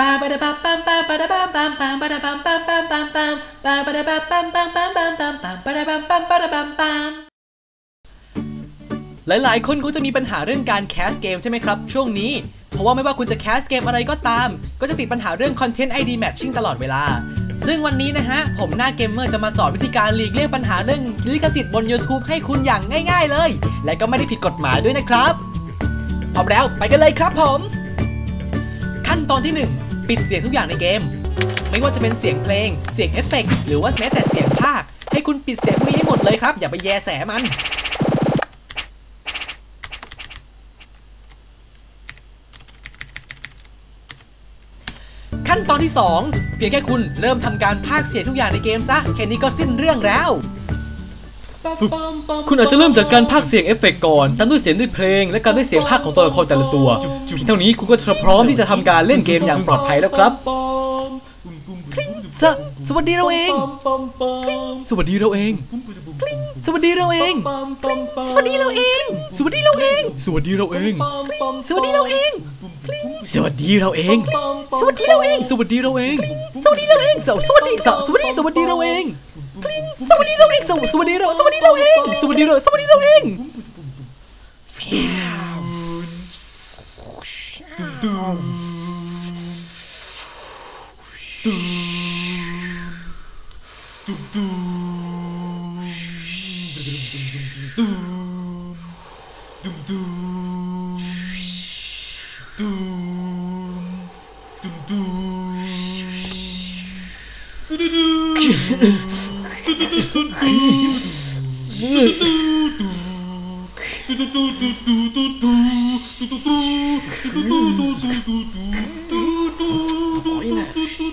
ปาปะดะปะปัมปาปะดะปะปัมปัมปะดะปัมปัมปัมปัมปัมปาปะดะปะปัมปัมปัมปัมปัมปัมปะดะปัมปัมปะดะปัมปัมหลายๆ คนคงจะมีปัญหาเรื่องการแคสเกมใช่ไหมครับ ช่วงนี้ เพราะว่าไม่ว่าคุณจะแคสเกมอะไรก็ตาม ก็จะติดปัญหาเรื่อง Content ID Matching ตลอดเวลา ซึ่งวันนี้นะฮะ ผมหน้าเกมเมอร์จะมาสอนวิธีการหลีกเลี่ยงปัญหาเรื่องลิขสิทธิ์บน YouTube ให้คุณอย่างง่าย ๆ เลย และก็ไม่ได้ผิดกฎหมายด้วยนะครับพร้อมแล้วไปกันเลยครับผม ขั้นตอนที่ 1 ปิดเสียงทุกอย่างในเกม ไม่ว่าจะเป็นเสียงเพลง เสียงเอฟเฟกต์หรือว่าแม้แต่เสียงภาค ให้คุณปิดเสียงพวกนี้ให้หมดเลยครับ อย่าไปแยแสมันขั้นตอนที่ 2 เพียงแค่คุณเริ่มทำการพากเสียงทุกอย่างในเกมซะ แค่นี้ก็สิ้นเรื่องแล้ว คุณอาจจะเริ่มจากการพากย์เสียงเอฟเฟกต์ก่อนตามด้วยเสียงด้วยเพลง และการด้วยเสียงพากย์ของตัวละครแต่ละตัวเพียงเท่านี้คุณก็จะพร้อมที่จะทำการเล่นเกมอย่างปลอดภัยแล้วครับสสวัสดีเราเอง สวัสดีเราเอง สวัสดีเราเอง สวัสดีเราเอง สวัสดีเราเอง สวัสดีเราเอง สวัสดีเราเอง สวัสดีเราเอง สวัสดีเราเอง สวัสดีเราเอง สวัสดีเราเอง สวสวัสดีสวสวัสดีสวัสดีเราเอง สวัสดีเราเองสวสวัสดีเราสวัสดีเราเองสวัสดีเราสวัสดีเราเอง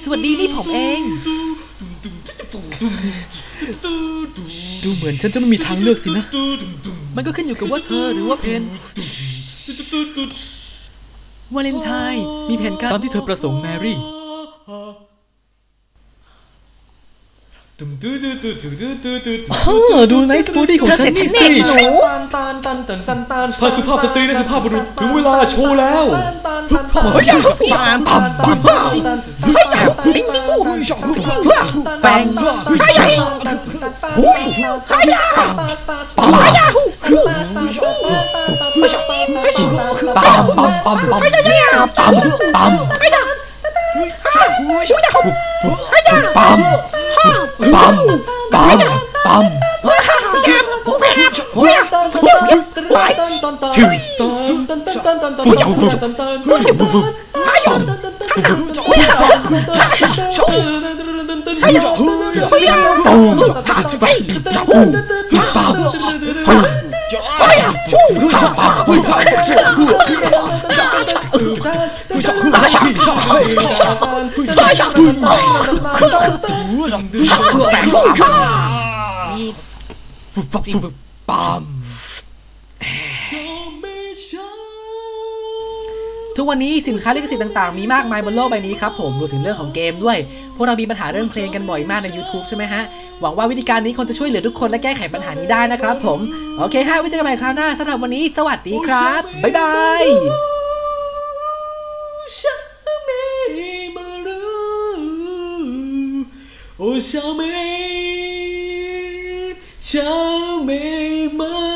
สวัสดีนี่ผมเอง ดูเหมือนฉันจะไม่มีทางเลือกสินะ มันก็ขึ้นอยู่กับว่าเธอหรือว่าเพนวาเลนไทน์มีแผนการตามที่เธอประสงค์แมรี่ ฮ่าดูไนส์บอดี้ของฉันนี่สิผ่านสุภาพสตรีและสุภาพบุรุษถึงเวลาโชว์แล้วไม่อยากพี่ปามปามปามไม่อยากไม่มีกูไม่ชอบแปงไม่อยากหูไม่อยากไม่อยากหูไม่ชอบไม่ชอบปามปามปามปามปามปาม 야 ทุกวันนี้สินค้าลิขสิทธิ์ต่างๆ มีมากมายบนโลกใบนี้ครับผมรวมถึงเรื่องของเกมด้วย พวกเรามีปัญหาเรื่องเพลงกันบ่อยมากใน YouTube ใช่ไหมฮะ หวังว่าวิธีการนี้คงจะช่วยเหลือทุกคนและแก้ไขปัญหานี้ได้นะครับผม โอเคฮะไว้เจอกันใหม่คราวหน้าสำหรับวันนี้ สวัสดีครับ บ๊ายบาย 小妹，小妹们。